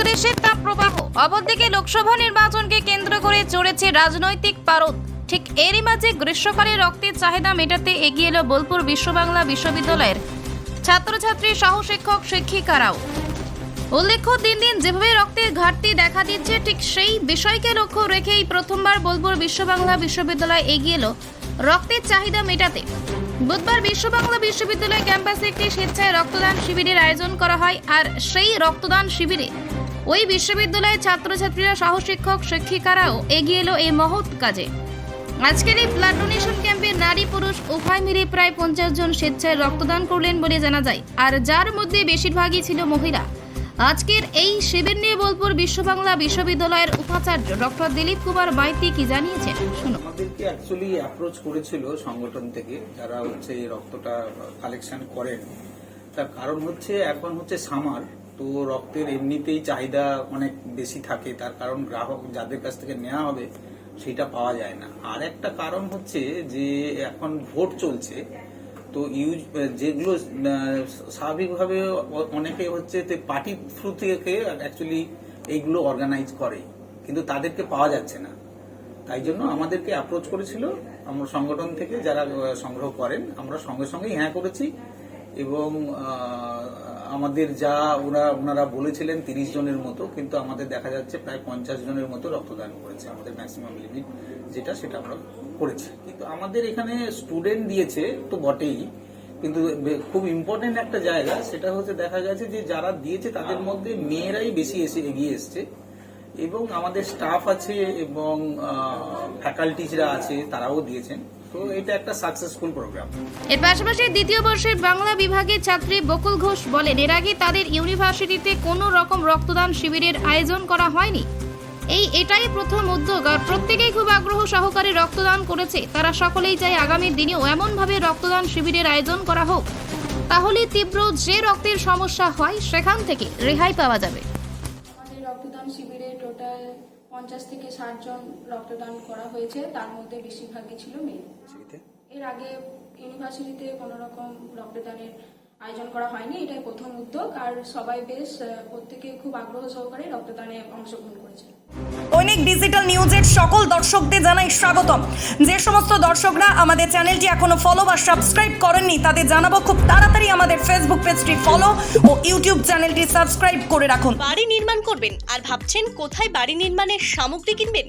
বিদ্বেষের তাপ প্রবাহ। অপরদিকে লোকসভা নির্বাচনকে কেন্দ্র করে চড়েছে রাজনৈতিক পারদ। ঠিক এরই মাঝে গ্রীষ্মকালে রক্তের চাহিদা মেটাতে এগিয়ে এলো বোলপুর বিশ্ববাংলা বিশ্ববিদ্যালয়ের। ছাত্রছাত্রী সহ শিক্ষক শিক্ষিকারাও। উল্লেখ্য, দিন দিন যেভাবে রক্তের ঘাটতি দেখা দিচ্ছে, ঠিক সেই বিষয়কে লক্ষ্য রেখেই প্রথমবার বোলপুর বিশ্ববাংলা বিশ্ববিদ্যালয় এগিয়ে এলো রক্তের চাহিদা মেটাতে। বুধবার বিশ্ববাংলা বিশ্ববিদ্যালয় ক্যাম্পাসে একটি স্বেচ্ছায় রক্তদান শিবিরের আয়োজন করা হয় আর সেই রক্তদান শিবিরে ওই বিশ্ববিদ্যালয়ের ছাত্রছাত্রীরা সহ শিক্ষক শিক্ষিকারাও এগিয়ে এলো এই মহৎ কাজে। আজকের এই ব্লাড ডোনেশন ক্যাম্পে নারী পুরুষ উভয় মিলে প্রায় পঞ্চাশ জন স্বেচ্ছায় রক্তদান করলেন বলে জানা যায়, আর যার মধ্যে বেশিরভাগই ছিল মহিলা। আজকের এই শিবির নিয়ে বোলপুর বিশ্ববাংলা বিশ্ববিদ্যালয়ের উপাচার্য ডক্টর দিলীপ কুমার মাইতি কি জানিয়েছেন? শুনুন। আমাদেরকে অ্যাকচুয়ালি অ্যাপ্রোচ করেছিল সংগঠন থেকে, যারা হচ্ছে এই রক্তটা কালেকশন করেন। তার কারণ হচ্ছে, এখন হচ্ছে সামার তো রক্তের এমনিতেই চাহিদা অনেক বেশি থাকে, তার কারণ গ্রাহক যাদের কাছ থেকে নেওয়া হবে সেটা পাওয়া যায় না। আর একটা কারণ হচ্ছে যে এখন ভোট চলছে, তো ইউজ, যেগুলো স্বাভাবিকভাবে অনেকে হচ্ছে পার্টি থ্রু থেকে অ্যাকচুয়ালি এইগুলো অর্গানাইজ করে, কিন্তু তাদেরকে পাওয়া যাচ্ছে না। তাই জন্য আমাদেরকে অ্যাপ্রোচ করেছিল, আমরা সংগঠন থেকে যারা সংগ্রহ করেন, আমরা সঙ্গে সঙ্গেই হ্যাঁ করেছি। এবং আমাদের যা ওরা, ওনারা বলেছিলেন তিরিশ জনের মতো, কিন্তু আমাদের দেখা যাচ্ছে প্রায় পঞ্চাশ জনের মতো রক্তদান করেছে, আমাদের ম্যাক্সিমাম লিমিট যেটা, সেটা আমরা করেছি। কিন্তু আমাদের এখানে স্টুডেন্ট দিয়েছে তো বটেই, কিন্তু খুব ইম্পর্টেন্ট একটা জায়গা, সেটা হচ্ছে দেখা গেছে যে যারা দিয়েছে তাদের মধ্যে মেয়েরাই বেশি এসে এগিয়ে এসছে। এবং আমাদের স্টাফ আছে এবং ফ্যাকাল্টিজরা আছে তারাও দিয়েছেন। তো এটা একটা সাকসেসফুল প্রোগ্রাম এর পাশাপাশি দ্বিতীয় বর্ষের বাংলা বিভাগের ছাত্রী বকুল ঘোষ বলেন এর আগে তাদের ইউনিভার্সিটিতে কোনো রকম রক্তদান শিবিরের আয়োজন করা হয়নি। এই এটাই প্রথম উদ্যোগ আর প্রত্যেকেই খুব আগ্রহ সহকারে রক্তদান করেছে। তারা সকলেই চায় আগামী দিনেও এমনভাবে রক্তদান শিবিরের আয়োজন করা হোক। তাহলে তীব্র যে রক্তের সমস্যা হয় সেখান থেকে রেহাই পাওয়া যাবে। রক্তদান শিবিরে টোটাল পঞ্চাশ থেকে ষাট জন রক্তদান করা হয়েছে তার মধ্যে বেশিরভাগই ছিল মেয়ে। এর আগে ইউনিভার্সিটিতে কোনো রকম রক্তদানের আয়োজন করা হয়নি এটাই প্রথম উদ্যোগ। আর সবাই বেশ প্রত্যেকে খুব আগ্রহ সহকারে রক্তদানে অংশগ্রহণ করেছে। দৈনিক ডিজিটাল নিউজের সকল দর্শকদের জানাই স্বাগতম। যে সমস্ত দর্শকরা আমাদের চ্যানেলটি এখনও ফলো বা সাবস্ক্রাইব করেননি তাদের জানাব খুব তাড়াতাড়ি আমাদের ফেসবুক পেজটি ফলো ও ইউটিউব চ্যানেলটি সাবস্ক্রাইব করে রাখুন। বাড়ি নির্মাণ করবেন আর ভাবছেন কোথায় বাড়ি নির্মাণের সামগ্রী কিনবেন?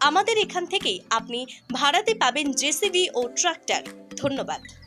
আমাদের এখান থেকেই আপনি ভাড়াতে পাবেন জেসিবি ও ট্রাক্টর। ধন্যবাদ।